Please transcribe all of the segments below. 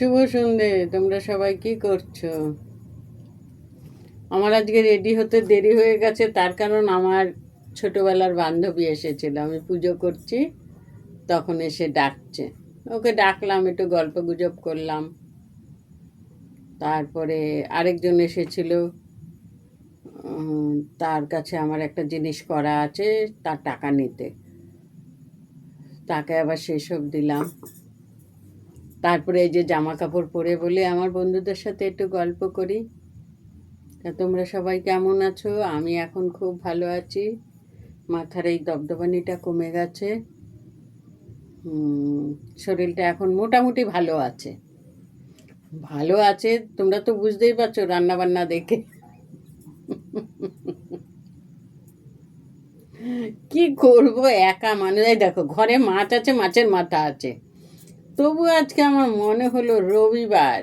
শুভ সন্ধে তোমরা সবাই কি করছ? আমার আজকে রেডি হতে দেরি হয়ে গেছে, তার কারণ আমার ছোটবেলার বান্ধবী এসেছিল, আমি পুজো করছি, তখন এসে ডাকছে। ওকে ডাকলাম, একটু গল্প গুজব করলাম। তারপরে আরেকজন এসেছিল তার কাছে আমার একটা জিনিস করা আছে, তার টাকা নিতে। তাকে আবার সেসব দিলাম। তারপরে এই যে জামা কাপড় পরে বলে আমার বন্ধুদের সাথে একটু গল্প করি। তা তোমরা সবাই কেমন আছো? আমি এখন খুব ভালো আছি। মাথার এই দবদবানিটা কমে গেছে। শরীরটা এখন মোটামুটি ভালো আছে। ভালো আছে, তোমরা তো বুঝতেই পারছ রান্না বান্না দেখে। কি করব? একা মানুষ দেখো, ঘরে মাছ আছে, মাছের মাথা আছে। তবু আজকে আমার মনে হলো রবিবার।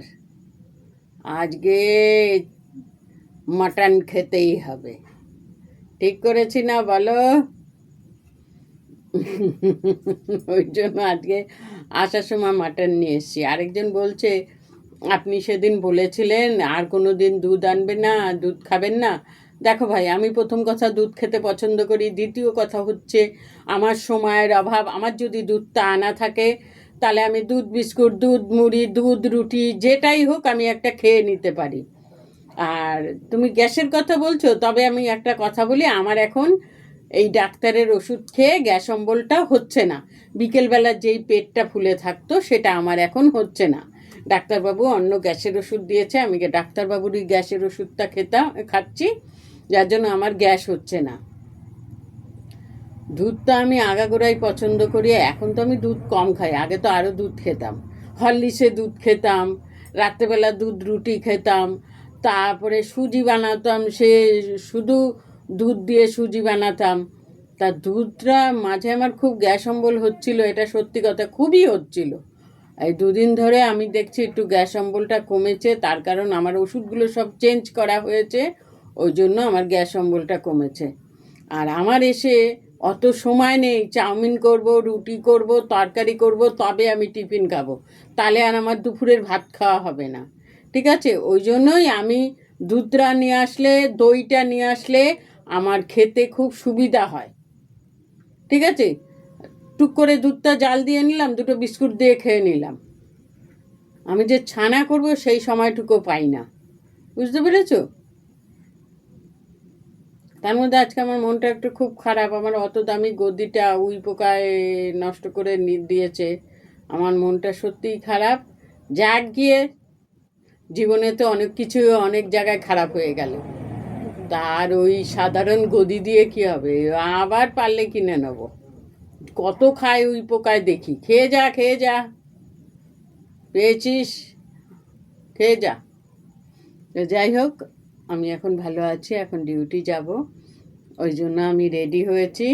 আজকে মাটন খেতেই হবে। ঠিক করেছি না বলো? ওই জন্য আজকে আসার সময় মাটন নিয়ে এসেছি। আরেকজন বলছে, আপনি সেদিন বলেছিলেন আর কোনো দিন দুধ আনবে না, দুধ খাবেন না। দেখো ভাই, আমি প্রথম কথা দুধ খেতে পছন্দ করি, দ্বিতীয় কথা হচ্ছে আমার সময়ের অভাব। আমার যদি দুধটা আনা থাকে তাহলে আমি দুধ, বিস্কুট, দুধ, মুড়ি, দুধ, রুটি, যেটাই হোক আমি একটা খেয়ে নিতে পারি। আর তুমি গ্যাসের কথা বলছো, তবে আমি একটা কথা বলি, আমার এখন এই ডাক্তারের ওষুধ খেয়ে গ্যাস অম্বলটা হচ্ছে না। বিকেলবেলা যেই পেটটা ফুলে থাকতো, সেটা আমার এখন হচ্ছে না। ডাক্তারবাবু অন্য গ্যাসের ওষুধ দিয়েছে, আমি ডাক্তারবাবুর ডাক্তারবাবুরই গ্যাসের ওষুধটা খেতাম, খাচ্ছি, যার জন্য আমার গ্যাস হচ্ছে না। দুধটা আমি আগাগোড়াই পছন্দ করি, এখন তো আমি দুধ কম খাই, আগে তো আরও দুধ খেতাম। হরলিক্সে দুধ খেতাম, রাত্রেবেলা দুধ রুটি খেতাম, তারপরে সুজি বানাতাম, সে শুধু দুধ দিয়ে সুজি বানাতাম। তা দুধটা মাঝে আমার খুব গ্যাস অম্বল হচ্ছিল, এটা সত্যি কথা খুবই হচ্ছিল। এই দুদিন ধরে আমি দেখছি একটু গ্যাস অম্বলটা কমেছে, তার কারণ আমার ওষুধগুলো সব চেঞ্জ করা হয়েছে, ওই জন্য আমার গ্যাস অম্বলটা কমেছে। আর আমার এসে অত সময় নেই, চাউমিন করব, রুটি করব, তরকারি করব, তবে আমি টিফিন খাব। তাহলে আর আমার দুপুরের ভাত খাওয়া হবে না। ঠিক আছে? ওই জন্যই আমি দুধটা নিয়ে আসলে, দইটা নিয়ে আসলে আমার খেতে খুব সুবিধা হয়। ঠিক আছে? টুক করে দুধটা জাল দিয়ে নিলাম, দুটো বিস্কুট দিয়ে খেয়ে নিলাম। আমি যে ছানা করব, সেই সময়টুকু পাই না। বুঝতে পেরেছ? তার মধ্যে আজকে আমার মনটা একটু খুব খারাপ। আমার অত দামি গদিটা উই পোকায় নষ্ট করে দিয়েছে। আমার মনটা সত্যিই খারাপ। যাক গিয়ে, জীবনে তো অনেক কিছু অনেক জায়গায় খারাপ হয়ে গেল। তার ওই সাধারণ গদি দিয়ে কি হবে? আবার পারলে কিনে নেব। কত খায় উই পোকায় দেখি। খেয়ে যা খেয়ে যা। পেয়েছিস? খেয়ে যা। যাই হোক আমি এখন ভালো আছি, এখন ডিউটি যাব। ওই জন্য আমি রেডি হয়েছি।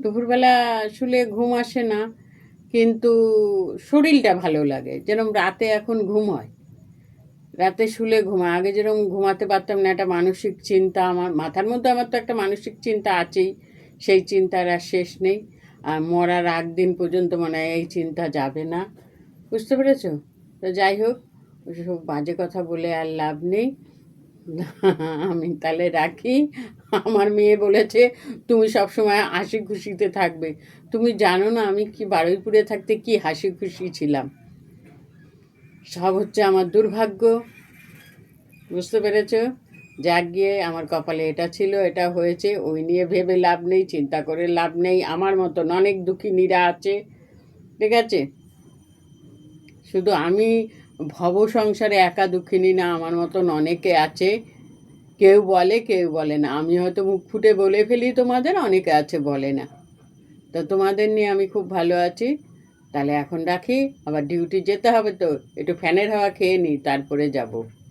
দুপুরবেলা শুলে ঘুম আসে না, কিন্তু শরীরটা ভালো লাগে। যেরকম রাতে এখন ঘুম হয়। রাতে শুলে ঘুমায় আগে যেরকম ঘুমাতে পারতাম না, একটা মানসিক চিন্তা আমার, মাথার মধ্যে আমার তো একটা মানসিক চিন্তা আছেই, সেই চিন্তার আর শেষ নেই। আর মরার আগ দিন পর্যন্ত মনে হয় এই চিন্তা যাবে না। বুঝতে পেরেছ? তো যাই হোক ওসব বাজে কথা বলে আর লাভ নেই। আমি তাহলে রাখি। আমার মেয়ে বলেছে, তুমি সবসময় হাসি খুশিতে থাকবে। তুমি জানো না আমি কি বারুইপুরে থাকতে কি হাসি খুশি ছিলাম। সব হচ্ছে আমার দুর্ভাগ্য। বুঝতে পেরেছ? যাক গিয়ে, আমার কপালে এটা ছিল, এটা হয়েছে। ওই নিয়ে ভেবে লাভ নেই, চিন্তা করে লাভ নেই। আমার মতন অনেক দুঃখী দুঃখিনীরা আছে। ঠিক আছে? শুধু আমি ভব সংসারে একা দুঃখিনী না, আমার মতন অনেকে আছে। কেউ বলে কেউ বলে না। আমি হয়তো মুখ ফুটে বলে ফেলি, তোমাদের অনেকে আছে বলে না। তো তোমাদের নিয়ে আমি খুব ভালো আছি। তাহলে এখন রাখি, আবার ডিউটি যেতে হবে তো, একটু ফ্যানের হাওয়া খেয়ে নিই, তারপরে যাব।